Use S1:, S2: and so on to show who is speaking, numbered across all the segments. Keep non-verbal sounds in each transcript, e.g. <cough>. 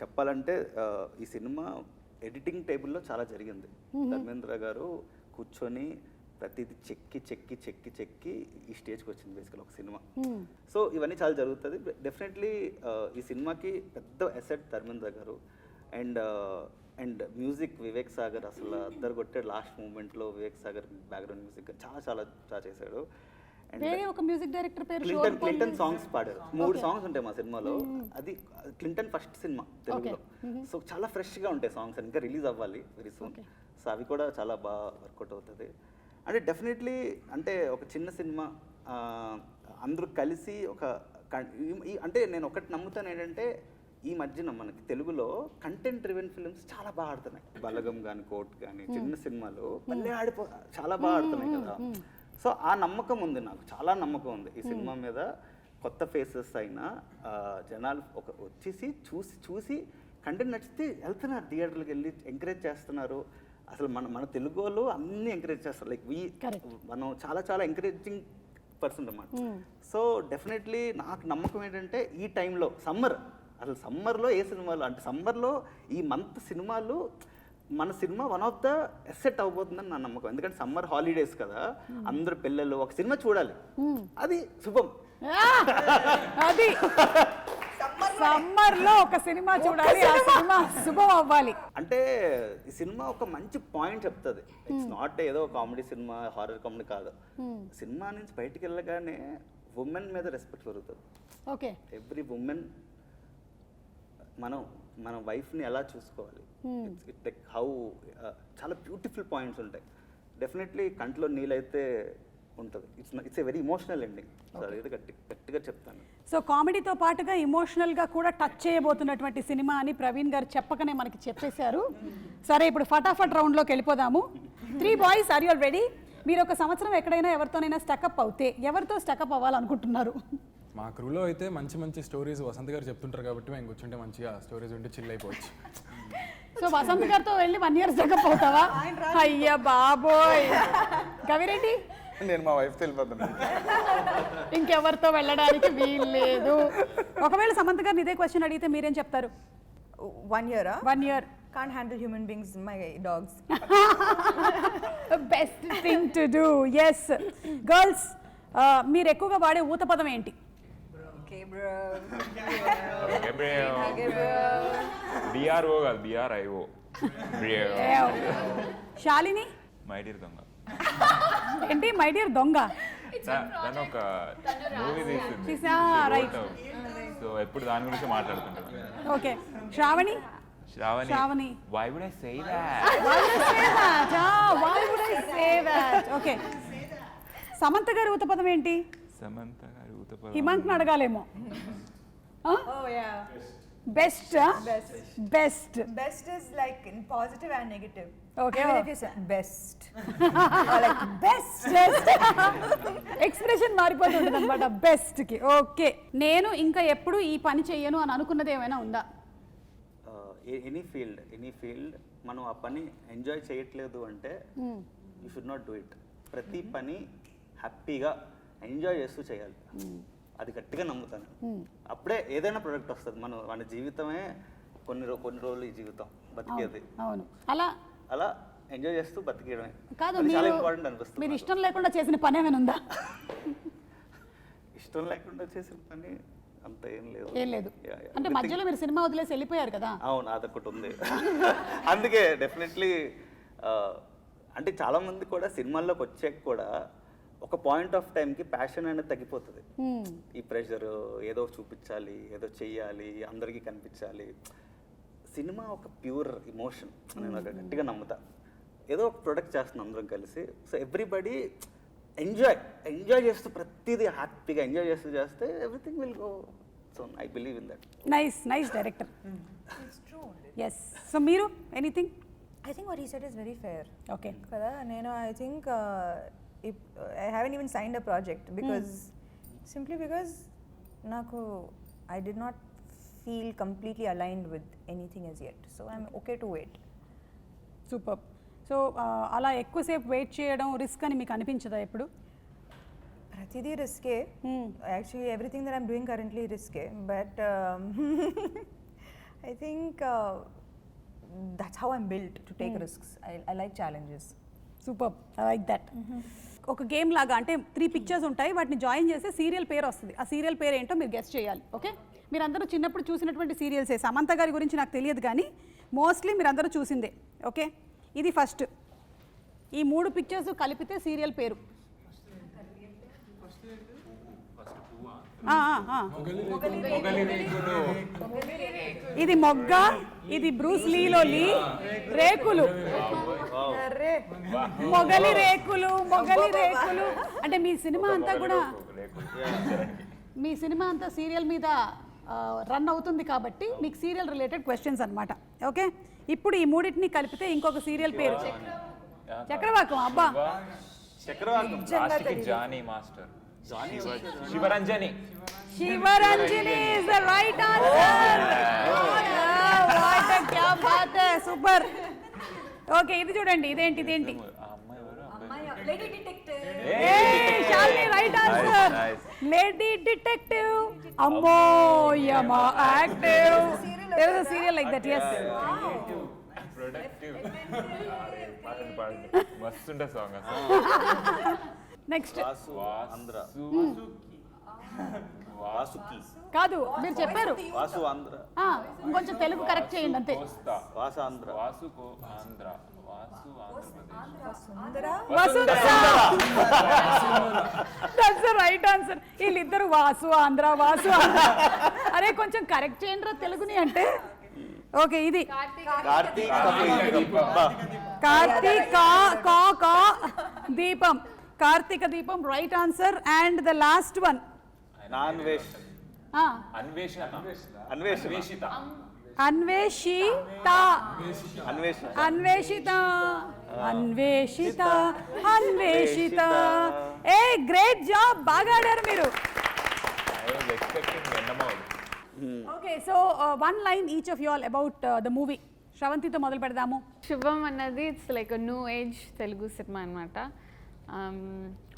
S1: చెప్పాలంటే ఈ cinema editing టేబుల్లో చాలా జరిగింది. ధర్మేంద్ర గారు కూర్చొని ప్రతిదీ చెక్కి చెక్కి చెక్కి చెక్కి ఈ స్టేజ్కి వచ్చింది బేసికల్ ఒక సినిమా. సో ఇవన్నీ చాలా జరుగుతుంది. డెఫినెట్లీ ఈ సినిమాకి పెద్ద asset Dharmendra garu. And and music Vivek Sagar అసలు అద్దరు కొట్టే లాస్ట్ మూమెంట్లో వివేక్ సాగర్ బ్యాక్గ్రౌండ్ మ్యూజిక్ చాలా చాలా చాలా చేశాడు.
S2: వేరే ఒక మ్యూజిక్ డైరెక్టర్ పేరు
S1: క్లింటన్ క్లింటన్ సాంగ్స్ పాడారు. మూడు సాంగ్స్ ఉంటాయి మా సినిమాలో. అది క్లింటన్ ఫస్ట్ సినిమా తెలుగులో. సో చాలా ఫ్రెష్గా ఉంటాయి సాంగ్స్ ఇంకా రిలీజ్ అవ్వాలి వెరీ సూన్ సో అవి కూడా చాలా బాగా వర్కౌట్ అవుతుంది. అంటే డెఫినెట్లీ అంటే ఒక చిన్న సినిమా అందరూ కలిసి ఒక అంటే నేను ఒకటి నమ్ముతాను ఏంటంటే ఈ మధ్యన మనకి తెలుగులో కంటెంట్ డ్రివెన్ ఫిల్మ్స్ చాలా బాగా ఆడుతున్నాయి. బలగం కానీ కోట్ కానీ చిన్న సినిమాలు మళ్ళీ ఆడిపో చాలా బాగా ఆడుతున్నాయి కదా. సో ఆ నమ్మకం ఉంది నాకు. చాలా నమ్మకం ఉంది. ఈ సినిమా మీద కొత్త ఫేసెస్ అయినా జనాలు ఒక వచ్చేసి చూసి చూసి కంటెంట్ నచ్చితే వెళ్తున్నారు. థియేటర్కి వెళ్ళి ఎంకరేజ్ చేస్తున్నారు. అసలు మన మన తెలుగు వాళ్ళు అన్ని ఎంకరేజ్ చేస్తారు. లైక్ వీ మనం చాలా చాలా ఎంకరేజింగ్ పర్సన్ అన్నమాట. సో డెఫినెట్లీ నాకు నమ్మకం ఏంటంటే ఈ టైంలో సమ్మర్ అసలు సమ్మర్లో ఏ సినిమాలు అంటే సమ్మర్లో ఈ మంత్ సినిమాలు మన cinema one of the asset అవబోతుందని నా నమ్మకం. ఎందుకంటే సమ్మర్ హాలిడేస్ కదా. అందరు పిల్లలు ఒక సినిమా చూడాలి. అది శుభం.
S2: అది. సమ్మర్లో ఒక సినిమా చూడాలి. ఆ సినిమా. శుభం అవ్వాలి.
S1: అంటే ఈ సినిమా ఒక మంచి పాయింట్ చెప్తుంది. ఇట్స్ నాట్ ఏదో కామెడీ సినిమా హారర్ కామెడీ కాదు. సినిమా నుంచి బయటికి వెళ్ళగానే ఉమెన్ మీద రెస్పెక్ట్ పెరుగుతుంది.
S2: ఓకే
S1: ఎవ్రీ ఉమెన్ మనం మన వైఫ్ని ఎలా చూసుకోవాలి? లైక్ హౌ చాలా బ్యూటిఫుల్ పాయింట్స్ ఉంటాయి. డెఫినెట్లీ కంట్లో నీళ్ళైతే ఉంటుంది. It's it's a very emotional ending గట్టిగా చెప్తాను.
S2: సో కామెడీతో పాటుగా ఎమోషనల్గా కూడా టచ్ చేయబోతున్నటువంటి సినిమా అని ప్రవీణ్ గారు చెప్పకనే మనకి చెప్పేశారు. సరే ఇప్పుడు ఫటాఫట్ రౌండ్లోకి వెళ్ళిపోదాము three boys are your ready మీరు ఒక సంవత్సరం ఎక్కడైనా ఎవరితోనైనా స్టకప్ అవుతే ఎవరితో స్టకప్ అవ్వాలనుకుంటున్నారు?
S3: మా క్రూలో అయితే మంచి మంచి స్టోరీస్ వసంత్ గారు చెప్తుంటారు కాబట్టి మేము కూర్చుంటే మంచిగా స్టోరీస్ ఉంటే చిల్ అయిపోవచ్చు.
S2: సో వసంత్ గారితో వెళ్ళి వన్ ఇయర్ అవుతావా అయ్యా బాబోయ్. కవిరెడ్డి?
S4: నేను మా వైఫ్ వెళ్ళిపోతున్నాను
S2: ఇంకెవరితో వెళ్ళడానికి వీలు లేదు ఒకవేళ సమంత్ గారిని ఇదే క్వశ్చన్ అడిగితే మీరేం చెప్తారు?
S5: Year, huh?
S2: One year
S5: Can't handle human beings, my dogs.
S2: Best thing to do as girls మీరు ఎక్కువగా వాడే ఊత పదం ఏంటి?
S5: Okay.
S6: Gabriel.
S5: Okay, bro.
S6: B R O కాదు B R I O
S2: Shalini?
S6: My dear దొంగ
S2: ఏంటి? మై డియర్ దొంగ
S6: దాని ఒక మూవీ తీసింది. సో ఎప్పుడు దాని గురించి మాట్లాడుతుంటాను
S2: okay Shravani
S6: Shravani
S2: Shravani.
S6: Why would I say that
S2: okay Samantha garu ఊత పదం ఏంటి?
S6: సమంత గారి
S2: హిమంత్ని అడగాలేమో. <laughs> Best. Best
S5: and negative.
S2: Okay.
S5: Even if you say best. <laughs> or like best.
S2: Expression మారిపోతుంటుంది అనమాట బెస్ట్కి ఓకే నేను ఇంకా ఎప్పుడు ఈ పని చెయ్యను అని అనుకున్నది ఏమైనా ఉందా
S1: ఎనీ ఫీల్డ్ ఎనీ ఫీల్డ్ మనం ఆ పని ఎంజాయ్ చేయట్లేదు అంటే you should not do it ప్రతి పని హ్యాపీగా ఎంజాయ్ చేస్తూ చేయాలి. అది గట్టిగా నమ్ముతాను. అప్పుడే ఏదైనా ప్రొడక్ట్ వస్తుంది. మనం మన జీవితమే కొన్ని కొన్ని రోజులు ఈ జీవితం బతికేది.
S2: అవును అలా
S1: అలా ఎంజాయ్ చేస్తూ బతికేయడమే.
S2: కాదు
S1: చాలా ఇంపార్టెంట్ అనిపిస్తుంది
S2: మీరు. ఇష్టం లేకుండా చేసిన పని ఏమైనా ఉందా?
S1: ఇష్టం లేకుండా చేసిన పని అంత ఏం లేదు.
S2: ఏం లేదు. అంటే మధ్యలో మీరు సినిమా వదిలేసి వెళ్ళిపోయారు కదా?
S1: అవును అదొకటి ఉంది. <laughs> అందుకే డెఫినెట్లీ అంటే చాలా మంది కూడా సినిమాల్లోకి వచ్చాక కూడా ఒక పాయింట్ ఆఫ్ టైంకి ప్యాషన్ అనేది తగ్గిపోతుంది. ఈ ప్రెషర్ ఏదో చూపించాలి ఏదో చెయ్యాలి అందరికీ కనిపించాలి. సినిమా ఒక ప్యూర్ ఇమోషన్ నేను ఒక గట్టిగా నమ్ముతా. ఏదో ఒక ప్రొడక్ట్ చేస్తున్నాం అందరం కలిసి సో ఎవ్రీబడి ఎంజాయ్ ఎంజాయ్ చేస్తూ ప్రతిదీ హ్యాపీగా ఎంజాయ్ చేస్తూ చేస్తే everything will go. So I believe in that.
S2: Nice nice director. Yes so మీరు anything?
S5: I think what he said is very fair.
S2: Okay
S5: కదా నేను I think I haven't even signed a project because simply because నాకు I did not feel completely aligned with anything as yet so I'm okay to wait
S2: super so అలా ఎక్కువసేపు wait చేయడం risk అని మీకు అనిపించదా ఎప్పుడు?
S5: ప్రతిదీ రిస్కే actually everything that I'm doing currently రిస్కే but I think uh, that's how I'm built to take risks. I, I like challenges.
S2: Super I like that ఒక game లాగా అంటే త్రీ పిక్చర్స్ ఉంటాయి వాటిని జాయిన్ చేస్తే సీరియల్ పేరు వస్తుంది. ఆ సీరియల్ పేరు ఏంటో మీరు గెస్ట్ చేయాలి ఓకే మీరందరూ చిన్నప్పుడు చూసినటువంటి సీరియల్సే సమంత గారి గురించి నాకు తెలియదు కానీ మోస్ట్లీ మీరందరూ చూసిందే ఓకే ఇది ఫస్ట్ ఈ మూడు పిక్చర్స్ కలిపితే సీరియల్ పేరు. ఇది మొగ్గ ఇది బ్రూస్ లీలో లీ రేకులు మొగలి రేకులు మొగలి రేకులు. అంటే మీ సినిమా అంతా కూడా మీ సినిమా అంతా సీరియల్ మీద రన్ అవుతుంది కాబట్టి మీకు సీరియల్ రిలేటెడ్ క్వశ్చన్స్ అన్నమాట. ఓకే? ఇప్పుడు ఈ మూడింటిని కలిపితే ఇంకొక సీరియల్ పేరు. చక్రవాకం అబ్బా.
S1: Chakravakam
S6: Jani master. Sivaranjani
S2: Sivaranjani is the right answer what క్యా బాత్ హై సూపర్ ఓకే ఇది చూడండి ఇదేంటి ఇదేంటి? A right answer. Lady detective అమ్మో యమా active there is a serial like that yes.
S6: Productive పాడండి పాడండి మస్తు ఉండే సాంగ్ అసలు
S2: నెక్స్ట్
S1: వాసు ఆంధ్ర. వాసుకి.
S2: కాదు మీరు చెప్పారు.
S1: వాసు ఆంధ్ర.
S2: ఆ, ఇంకొంచెం తెలుగు కరెక్ట్ చేయండి అంతే.
S1: వాసు ఆంధ్ర.
S6: వాసు ఆంధ్ర.
S2: రైట్ ఆన్సర్ వీళ్ళిద్దరు వాసు ఆంధ్ర వాసు ఆంధ్ర. అరే కొంచెం కరెక్ట్ చేయండి రా తెలుగుని అంటే. ఓకే ఇది.
S1: కార్తీక్
S2: కార్తీక కా కా Deepam. Karthika Deepam right answer and the last one Anveshitha. Anveshitha. Anveshitha. Anveshitha. A great job బాగా ఆడారు మీరు. Okay so one line each of you all about the movie శ్రవంతితో మొదలు పెడదాము.
S7: శుభం అన్నది it's like new age Telugu cinema అనమాట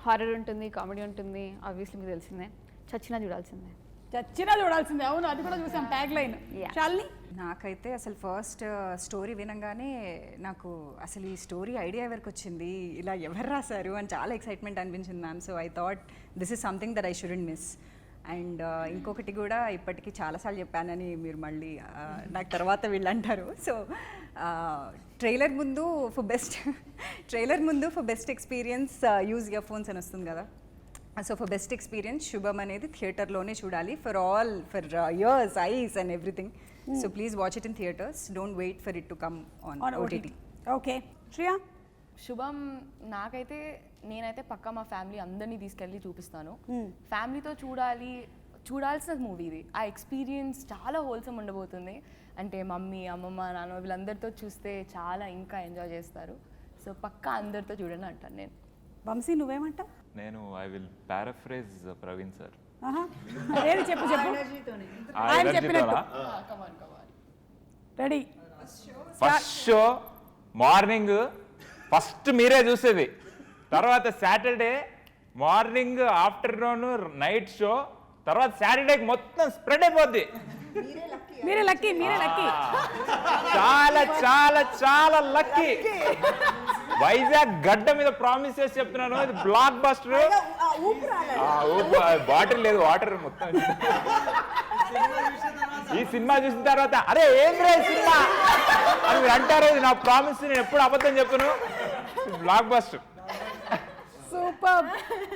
S7: horror ఉంటుంది comedy ఉంటుంది obviously మీకు తెలిసిందే. చచ్చినా చూడాల్సిందే.
S2: చచ్చినా చూడాల్సిందే. అవును అది కూడా చూసాం ట్యాగ్ లైన్. చాలిని
S8: నాకైతే అసలు ఫస్ట్ స్టోరీ వినంగానే నాకు అసలు ఈ స్టోరీ ఐడియా ఎవరికి వచ్చింది? ఇలా ఎవరు రాశారు? అని చాలా ఎక్సైట్మెంట్ అనిపించింది ma'am so I thought this is something that I shouldn't miss and ఇంకొకటి కూడా ఇప్పటికీ చాలాసార్లు చెప్పానని మీరు మళ్ళీ uh, నాకు తర్వాత వీళ్ళు అంటారు. సో ట్రైలర్ ముందు ఫర్ బెస్ట్ <laughs> ట్రైలర్ ముందు for best experience use earphones అని వస్తుంది కదా. సో ఫర్ బెస్ట్ ఎక్స్పీరియన్స్ శుభం అనేది థియేటర్లోనే చూడాలి. For all for ears eyes and everything so please watch it in theatres don't wait for it to come on
S2: on
S8: OTT
S2: okay Shriya
S9: Subham నాకైతే నేనైతే పక్కా మా ఫ్యామిలీ అందరినీ తీసుకెళ్ళి చూపిస్తాను. ఫ్యామిలీతో చూడాలి చూడాల్సిన మూవీ ఇది. ఆ ఎక్స్పీరియన్స్ చాలా హోల్సమ్ ఉండబోతుంది. అంటే మమ్మీ అమ్మమ్మ నాన్న వీళ్ళందరితో చూస్తే చాలా ఇంకా ఎంజాయ్ చేస్తారు. సో పక్కా అందరితో చూడండి అంటాను నేను.
S2: వంశీ నువ్వేమంటావు?
S6: నేను I will paraphrase Praveen sir.
S2: ఏది చెప్పు చెప్పు. ఆయన ready.
S6: First show morning first మీరే చూసేది. తర్వాత Saturday morning afternoon night show తర్వాత సాటర్డేకి మొత్తం స్ప్రెడ్ అయిపోద్ది.
S2: మీరే లక్కీ మీరే లక్కీ
S6: చాలా చాలా చాలా లక్కీ. వైజాగ్ గడ్డ మీద ప్రామిస్ చేసి చెప్తున్నాను. ఇది బ్లాక్ బస్టర్. బాటిల్ లేదు వాటర్ మొత్తం. ఈ సినిమా చూసిన తర్వాత అరే ఏం రే సినిమా? అని మీరు అంటారు ఇది నా ప్రామిస్ నేను ఎప్పుడు అబద్ధం చెప్పను. Block buster.
S2: సూపర్.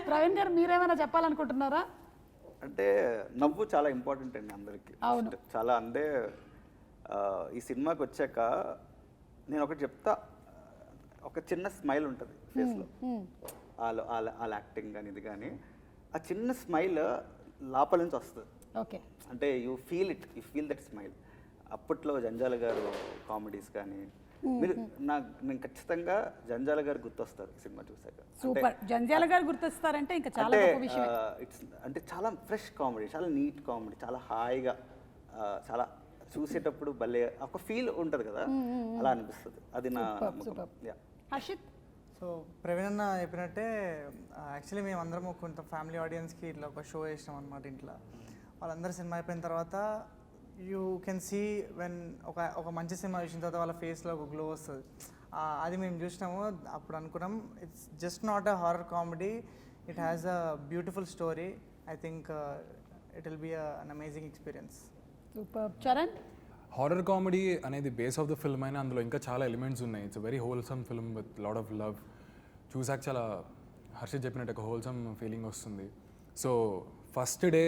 S2: ప్రవీణ్ గారు మీరేమైనా చెప్పాలనుకుంటున్నారా?
S1: అంటే నవ్వు చాలా ఇంపార్టెంట్ అండి అందరికి. చాలా అంటే ఈ సినిమాకి వచ్చాక నేను ఒకటి చెప్తా ఒక చిన్న స్మైల్ ఉంటుంది ఫేస్లో వాళ్ళ వాళ్ళ వాళ్ళ యాక్టింగ్ కానీ ఇది కానీ ఆ చిన్న స్మైల్ లోపల నుంచి వస్తుంది.
S2: ఓకే.
S1: అంటే you feel it you feel that smile అప్పట్లో జంజాల గారు కామెడీస్ కానీ మీరు నాకు నేను ఖచ్చితంగా జంజాల గారు గుర్తొస్తారు ఈ సినిమా చూసాక
S2: సూపర్. జంజాల గారు గుర్తొస్తారంటే ఇంకా చాలా
S1: అంటే
S2: గొప్ప విషయం
S1: ఇట్స్ అంటే చాలా ఫ్రెష్ కామెడీ చాలా నీట్ కామెడీ చాలా హాయిగా చాలా చూసేటప్పుడు భలే ఒక ఫీల్ ఉంటుంది కదా? అలా అనిపిస్తుంది. అది నా.
S2: హర్షిత్?
S10: సో ప్రవీణ్ అన్న చెప్పినట్టే యాక్చువల్లీ మేము అందరం కొంత ఫ్యామిలీ ఆడియన్స్కి ఇట్లా ఒక షో చేసినాం అనమాట ఇంట్లో. వాళ్ళందరూ సినిమా అయిపోయిన తర్వాత యూ కెన్ సీ వెన్ ఒక ఒక మంచి సినిమా చూసిన తర్వాత వాళ్ళ ఫేస్లో ఒక గ్లో వస్తుంది. అది మేము చూసినాము అప్పుడు అనుకున్నాం it's just not a horror comedy it has a beautiful story I think it will be an amazing experience
S2: super Charan
S3: horror comedy అనేది బేస్ ఆఫ్ ద ఫిల్మ్ అయినా అందులో ఇంకా చాలా ఎలిమెంట్స్ ఉన్నాయి. It's very wholesome film with lot of love చూసాక చాలా హర్షిత్ చెప్పినట్టు ఒక హోల్సమ్ ఫీలింగ్ వస్తుంది. సో ఫస్ట్ డే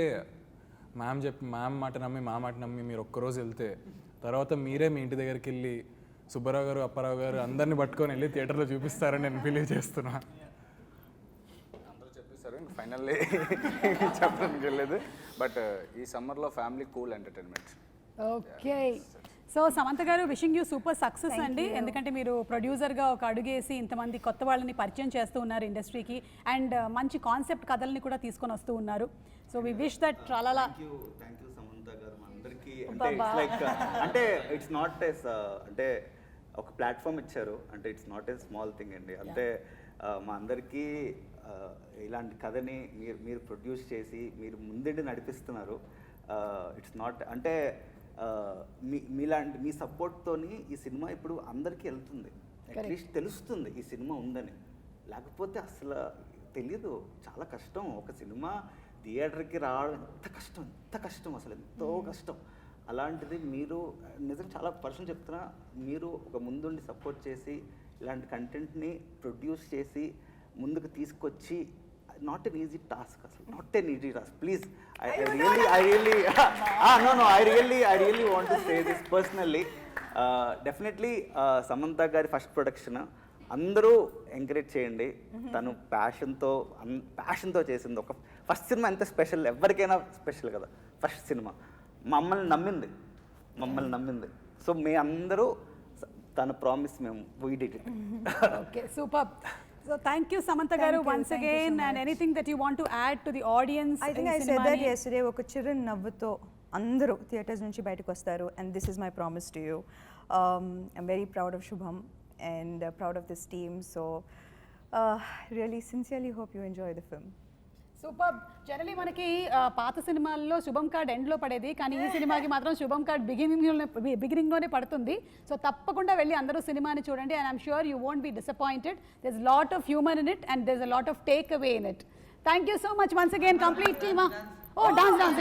S3: మ్యామ్ చెప్పి మ్యామ్ మాట నమ్మి మా మాట నమ్మి మీరు ఒక్కరోజు వెళ్తే తర్వాత మీరే మీ ఇంటి దగ్గరికి వెళ్ళి సుబ్బారావు గారు అప్పారావు గారు అందరిని పట్టుకొని వెళ్ళి థియేటర్లో చూపిస్తారని నేను బిలీవ్ చేస్తున్నా.
S4: అందరూ చెప్పేశారు ఇంక ఫైనల్లీ చెప్పడానికి వెళ్ళలేదు. బట్ ఈ సమ్మర్లో family cool entertainment
S2: okay so Samantha garu wishing you super success అండి. ఎందుకంటే మీరు ప్రొడ్యూసర్గా ఒక అడుగేసి ఇంతమంది కొత్త వాళ్ళని పరిచయం చేస్తూ ఉన్నారు ఇండస్ట్రీకి అండ్ మంచి కాన్సెప్ట్ కథల్ని కూడా తీసుకొని వస్తూ ఉన్నారు. సో వి విష్ దట్ చాలా
S1: థ్యాంక్ యూ సమంత గారు. మా అందరికీ అంటే ఇట్స్ లైక్ అంటే ఇట్స్ నాట్ ఎస్ అంటే ఒక ప్లాట్ఫామ్ ఇచ్చారు. అంటే it's not a small thing అండి. అంటే uh, మా అందరికీ uh, ఇలాంటి కథని మీరు మీరు ప్రొడ్యూస్ చేసి మీరు ముందండి నడిపిస్తున్నారు. ఇట్స్ నాట్ అంటే uh, మీ మీలాంటి మీ సపోర్ట్తోని ఈ సినిమా ఇప్పుడు అందరికీ వెళ్తుంది. అట్లీస్ట్ తెలుస్తుంది ఈ సినిమా ఉందని. లేకపోతే అసలు తెలియదు. చాలా కష్టం. ఒక సినిమా థియేటర్కి రావడం ఎంత కష్టం ఎంత కష్టం అసలు ఎంతో కష్టం. అలాంటిది మీరు నిజం చాలా పర్సన్ చెప్తున్నా మీరు ఒక ముందుండి సపోర్ట్ చేసి ఇలాంటి కంటెంట్ని ప్రొడ్యూస్ చేసి ముందుకు తీసుకొచ్చి నాట్ ఎన్ ఈజీ టాస్క్ అసలు not an easy task please I really I really no no I really I really want to say this personally definitely Samantha garu first production అందరూ encourage చేయండి. తను ప్యాషన్తో అన్ ప్యాషన్తో చేసింది. ఒక ఫస్ట్ సినిమా ఎంత special ఎవరికైనా special కదా. First cinema. మమ్మల్ని నమ్మింది. మమ్మల్ని నమ్మింది. సో మీ అందరూ తన ప్రామిస్ మేము వీడి
S2: okay super so thank you Samantha garu
S5: Thank you,
S2: once
S5: thank you so
S2: again and
S5: much.
S2: Anything that you want to add to the audience
S5: I think I said that yesterday ఒక చిరు నవ్వుతో అందరూ theatres నుంచి బయటకు వస్తారు and this is my promise to you I'm very proud of Subham and proud of this team so really sincerely hope you enjoy the film
S2: super. Generally మనకి పాత సినిమాల్లో శుభం కార్డ్ ఎండ్లో పడేది కానీ ఈ సినిమాకి మాత్రం శుభం కార్డ్ బిగినింగ్లోనే బిగినింగ్లోనే పడుతుంది. సో తప్పకుండా వెళ్ళి అందరూ సినిమాని చూడండి and I'm sure you won't be disappointed there's lot of human in it and there's a lot of take away in it thank you so much once again complete టీమా ఓ dance dance